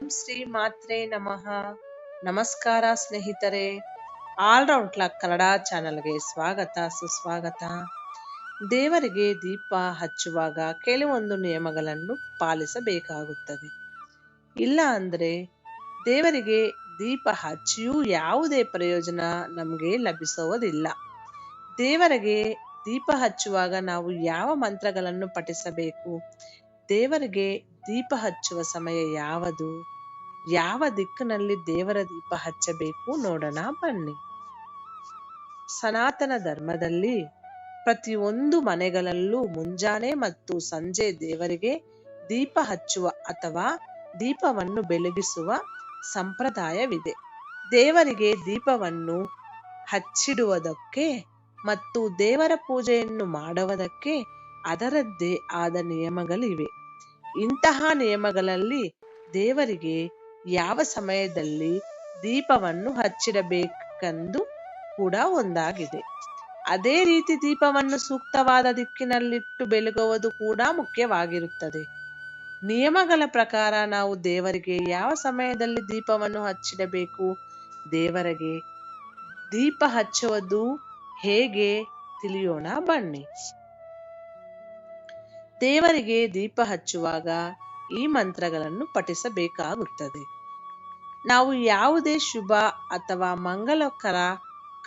ಓಂ ಶ್ರೀ ಮಾತ್ರೆ ನಮಃ. ನಮಸ್ಕಾರ ಸ್ನೇಹಿತರೆ. ಆಲ್ರೌಂಡ್ ಕ್ಲಾಕ್ ಕನ್ನಡ ಚಾನಲ್ಗೆ ಸ್ವಾಗತ, ಸುಸ್ವಾಗತ. ದೇವರಿಗೆ ದೀಪ ಹಚ್ಚುವಾಗ ಕೆಲವೊಂದು ನಿಯಮಗಳನ್ನು ಪಾಲಿಸಬೇಕಾಗುತ್ತದೆ. ಇಲ್ಲ ಅಂದ್ರೆ ದೇವರಿಗೆ ದೀಪ ಹಚ್ಚಿಯೂ ಯಾವುದೇ ಪ್ರಯೋಜನ ನಮಗೆ ಲಭಿಸುವುದಿಲ್ಲ ದೇವರಿಗೆ ದೀಪ ಹಚ್ಚುವಾಗ ನಾವು ಯಾವ ಮಂತ್ರಗಳನ್ನು ಪಠಿಸಬೇಕು? ದೇವರಿಗೆ ದೀಪ ಹಚ್ಚುವ ಸಮಯ ಯಾವುದು? ಯಾವ ದಿಕ್ಕಿನಲ್ಲಿ ದೇವರ ದೀಪ ಹಚ್ಚಬೇಕು ನೋಡೋಣ ಬನ್ನಿ. ಸನಾತನ ಧರ್ಮದಲ್ಲಿ ಪ್ರತಿಯೊಂದು ಮನೆಗಳಲ್ಲೂ ಮುಂಜಾನೆ ಮತ್ತು ಸಂಜೆ ದೇವರಿಗೆ ದೀಪ ಹಚ್ಚುವ ಅಥವಾ ದೀಪವನ್ನು ಬೆಳಗಿಸುವ ಸಂಪ್ರದಾಯವಿದೆ. ದೇವರಿಗೆ ದೀಪವನ್ನು ಹಚ್ಚಿಡುವುದಕ್ಕೆ ಮತ್ತು ದೇವರ ಪೂಜೆಯನ್ನು ಮಾಡುವುದಕ್ಕೆ ಅದರದ್ದೇ ಆದ ನಿಯಮಗಳಿವೆ. ಇಂತಹ ನಿಯಮಗಳಲ್ಲಿ ದೇವರಿಗೆ ಯಾವ ಸಮಯದಲ್ಲಿ ದೀಪವನ್ನು ಹಚ್ಚಿಡಬೇಕೆಂದು ಕೂಡ ಒಂದಾಗಿದೆ. ಅದೇ ರೀತಿ ದೀಪವನ್ನು ಸೂಕ್ತವಾದ ದಿಕ್ಕಿನಲ್ಲಿಟ್ಟು ಬೆಳಗುವುದು ಕೂಡ ಮುಖ್ಯವಾಗಿರುತ್ತದೆ. ನಿಯಮಗಳ ಪ್ರಕಾರ ನಾವು ದೇವರಿಗೆ ಯಾವ ಸಮಯದಲ್ಲಿ ದೀಪವನ್ನು ಹಚ್ಚಿಡಬೇಕು? ದೇವರಿಗೆ ದೀಪ ಹಚ್ಚುವುದು ಹೇಗೆ? ತಿಳಿಯೋಣ ಬನ್ನಿ. ದೇವರಿಗೆ ದೀಪ ಹಚ್ಚುವಾಗ ಈ ಮಂತ್ರಗಳನ್ನು ಪಠಿಸಬೇಕಾಗುತ್ತದೆ. ನಾವು ಯಾವುದೇ ಶುಭ ಅಥವಾ ಮಂಗಲಕರ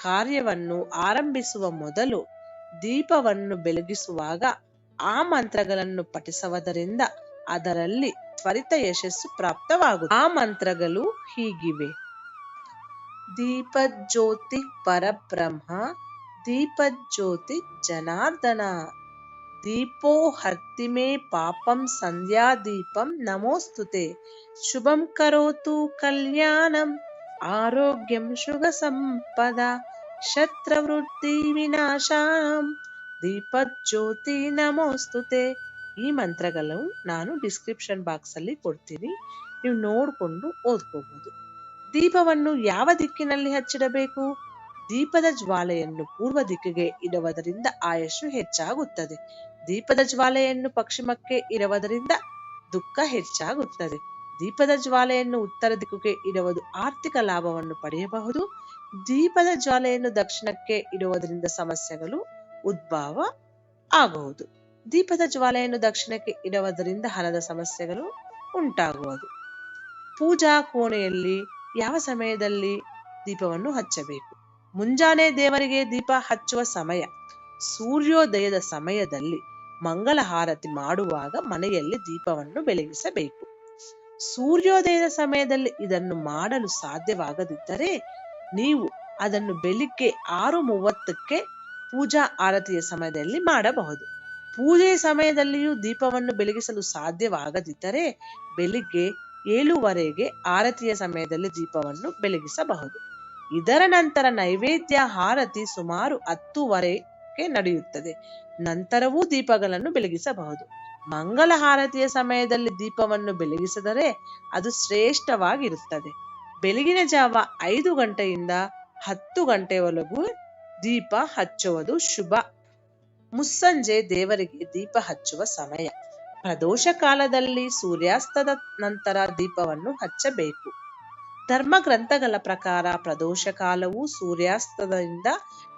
ಕಾರ್ಯವನ್ನು ಆರಂಭಿಸುವ ಮೊದಲು ದೀಪವನ್ನು ಬೆಳಗಿಸುವಾಗ ಆ ಮಂತ್ರಗಳನ್ನು ಪಠಿಸುವುದರಿಂದ ಅದರಲ್ಲಿ ತ್ವರಿತ ಯಶಸ್ಸು ಪ್ರಾಪ್ತವಾಗುತ್ತದೆ. ಆ ಮಂತ್ರಗಳು ಹೀಗಿವೆ. ದೀಪಜ್ಯೋತಿ ಪರಬ್ರಹ್ಮ, ದೀಪಜ್ಯೋತಿ ಜನಾರ್ದನ. ದೀಪೋ ಹರ್ತಿಮೇ ಪಾಪಂ ಸಂಧ್ಯಾ ದೀಪಂ ನಮೋಸ್ತುತೆ. ಶುಭಂ ಕರೋತು ಕಲ್ಯಾಣಂ ಆರೋಗ್ಯಂ ಶುಭ ಸಂಪದ ಶತ್ರವೃತ್ತಿ ವಿನಾಶಾಂ. ದೀಪಜ್ಯೋತಿ ನಮೋಸ್ತುತೆ. ಈ ಮಂತ್ರಗಳು ನಾನು ಡಿಸ್ಕ್ರಿಪ್ಷನ್ ಬಾಕ್ಸ್ ಅಲ್ಲಿ ಕೊಡ್ತೀನಿ. ನೀವು ನೋಡಿಕೊಂಡು ಓದ್ಕೋಬಹುದು ದೀಪವನ್ನು ಯಾವ ದಿಕ್ಕಿನಲ್ಲಿ ಹಚ್ಚಿಡಬೇಕು? ದೀಪದ ಜ್ವಾಲೆಯನ್ನು ಪೂರ್ವ ದಿಕ್ಕಿಗೆ ಇಡುವುದರಿಂದ ಆಯಸ್ಸು ಹೆಚ್ಚಾಗುತ್ತದೆ. ದೀಪದ ಜ್ವಾಲೆಯನ್ನು ಪಶ್ಚಿಮಕ್ಕೆ ಇರುವುದರಿಂದ ದುಃಖ ಹೆಚ್ಚಾಗುತ್ತದೆ. ದೀಪದ ಜ್ವಾಲೆಯನ್ನು ಉತ್ತರ ದಿಕ್ಕಿಗೆ ಇಡುವುದು ಆರ್ಥಿಕ ಲಾಭವನ್ನು ಪಡೆಯಬಹುದು. ದೀಪದ ಜ್ವಾಲೆಯನ್ನು ದಕ್ಷಿಣಕ್ಕೆ ಇಡುವುದರಿಂದ ಸಮಸ್ಯೆಗಳು ಉದ್ಭವ ಆಗುವುದು. ದೀಪದ ಜ್ವಾಲೆಯನ್ನು ದಕ್ಷಿಣಕ್ಕೆ ಇಡುವುದರಿಂದ ಹಣದ ಸಮಸ್ಯೆಗಳು ಉಂಟಾಗುವುದು. ಪೂಜಾ ಕೋಣೆಯಲ್ಲಿ ಯಾವ ಸಮಯದಲ್ಲಿ ದೀಪವನ್ನು ಹಚ್ಚಬೇಕು? ಮುಂಜಾನೆ ದೇವರಿಗೆ ದೀಪ ಹಚ್ಚುವ ಸಮಯ. ಸೂರ್ಯೋದಯದ ಸಮಯದಲ್ಲಿ ಮಂಗಲ ಹಾರತಿ ಮಾಡುವಾಗ ಮನೆಯಲ್ಲಿ ದೀಪವನ್ನು ಬೆಳಗಿಸಬೇಕು. ಸೂರ್ಯೋದಯದ ಸಮಯದಲ್ಲಿ ಇದನ್ನು ಮಾಡಲು ಸಾಧ್ಯವಾಗದಿದ್ದರೆ ನೀವು ಅದನ್ನು ಬೆಳಿಗ್ಗೆ ಆರು ಮೂವತ್ತಕ್ಕೆ ಪೂಜಾ ಆರತಿಯ ಸಮಯದಲ್ಲಿ ಮಾಡಬಹುದು. ಪೂಜೆಯ ಸಮಯದಲ್ಲಿಯೂ ದೀಪವನ್ನು ಬೆಳಗಿಸಲು ಸಾಧ್ಯವಾಗದಿದ್ದರೆ ಬೆಳಿಗ್ಗೆ ಏಳುವರೆಗೆ ಆರತಿಯ ಸಮಯದಲ್ಲಿ ದೀಪವನ್ನು ಬೆಳಗಿಸಬಹುದು. ಇದರ ನಂತರ ನೈವೇದ್ಯ ಆರತಿ ಸುಮಾರು ಹತ್ತುವರೆಗೆ ನಡೆಯುತ್ತದೆ. ನಂತರವೂ ದೀಪಗಳನ್ನು ಬೆಳಗಿಸಬಹುದು. ಮಂಗಲ ಹಾರತಿಯ ಸಮಯದಲ್ಲಿ ದೀಪವನ್ನು ಬೆಳಗಿಸಿದರೆ ಅದು ಶ್ರೇಷ್ಠವಾಗಿರುತ್ತದೆ. ಬೆಳಗಿನ ಜಾವ ಐದು ಗಂಟೆಯಿಂದ ಹತ್ತು ಗಂಟೆವರೆಗೂ ದೀಪ ಹಚ್ಚುವುದು ಶುಭ. ಮುಸ್ಸಂಜೆ ದೇವರಿಗೆ ದೀಪ ಹಚ್ಚುವ ಸಮಯ. ಪ್ರದೋಷ ಕಾಲದಲ್ಲಿ ಸೂರ್ಯಾಸ್ತದ ನಂತರ ದೀಪವನ್ನು ಹಚ್ಚಬೇಕು. ಧರ್ಮ ಗ್ರಂಥಗಳ ಪ್ರಕಾರ ಪ್ರದೋಷ ಕಾಲವು ಸೂರ್ಯಾಸ್ತದಿಂದ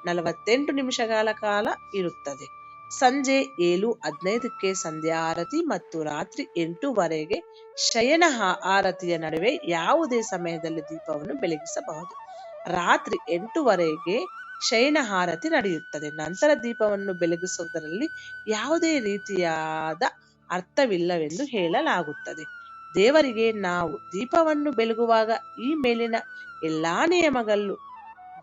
ನಲವತ್ತೆಂಟು ನಿಮಿಷಗಳ ಕಾಲ ಇರುತ್ತದೆ. ಸಂಜೆ ಏಳು ಹದಿನೈದಕ್ಕೆ ಸಂಧ್ಯಾ ಆರತಿ ಮತ್ತು ರಾತ್ರಿ ಎಂಟುವರೆಗೆ ಶಯನ ಆರತಿಯ ನಡುವೆ ಯಾವುದೇ ಸಮಯದಲ್ಲಿ ದೀಪವನ್ನು ಬೆಳಗಿಸಬಹುದು. ರಾತ್ರಿ ಎಂಟುವರೆಗೆ ಶಯನ ಆರತಿ ನಡೆಯುತ್ತದೆ. ನಂತರ ದೀಪವನ್ನು ಬೆಳಗಿಸುವುದರಲ್ಲಿ ಯಾವುದೇ ರೀತಿಯಾದ ಅರ್ಥವಿಲ್ಲವೆಂದು ಹೇಳಲಾಗುತ್ತದೆ. ದೇವರಿಗೆ ನಾವು ದೀಪವನ್ನು ಬೆಳಗುವಾಗ ಈ ಮೇಲಿನ ಎಲ್ಲಾ ನಿಯಮಗಳು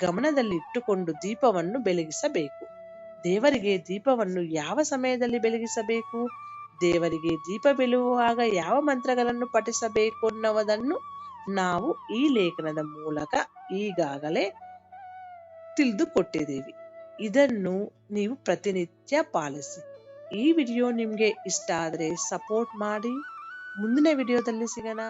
ಗಮನದಲ್ಲಿಟ್ಟುಕೊಂಡು ದೀಪವನ್ನು ಬೆಳಗಿಸಬೇಕು. ದೇವರಿಗೆ ದೀಪವನ್ನು ಯಾವ ಸಮಯದಲ್ಲಿ ಬೆಳಗಿಸಬೇಕು? ದೇವರಿಗೆ ದೀಪ ಬೆಳಗುವಾಗ ಯಾವ ಮಂತ್ರಗಳನ್ನು ಪಠಿಸಬೇಕು ಅನ್ನುವುದನ್ನು ನಾವು ಈ ಲೇಖನದ ಮೂಲಕ ಈಗಾಗಲೇ ತಿಳಿದುಕೊಟ್ಟಿದ್ದೀವಿ. ಇದನ್ನು ನೀವು ಪ್ರತಿನಿತ್ಯ ಪಾಲಿಸಿ. ಈ ವಿಡಿಯೋ ನಿಮಗೆ ಇಷ್ಟ ಆದರೆ ಸಪೋರ್ಟ್ ಮಾಡಿ. ಮುಂದಿನ ವಿಡಿಯೋದಲ್ಲಿ ಸಿಗೋಣ.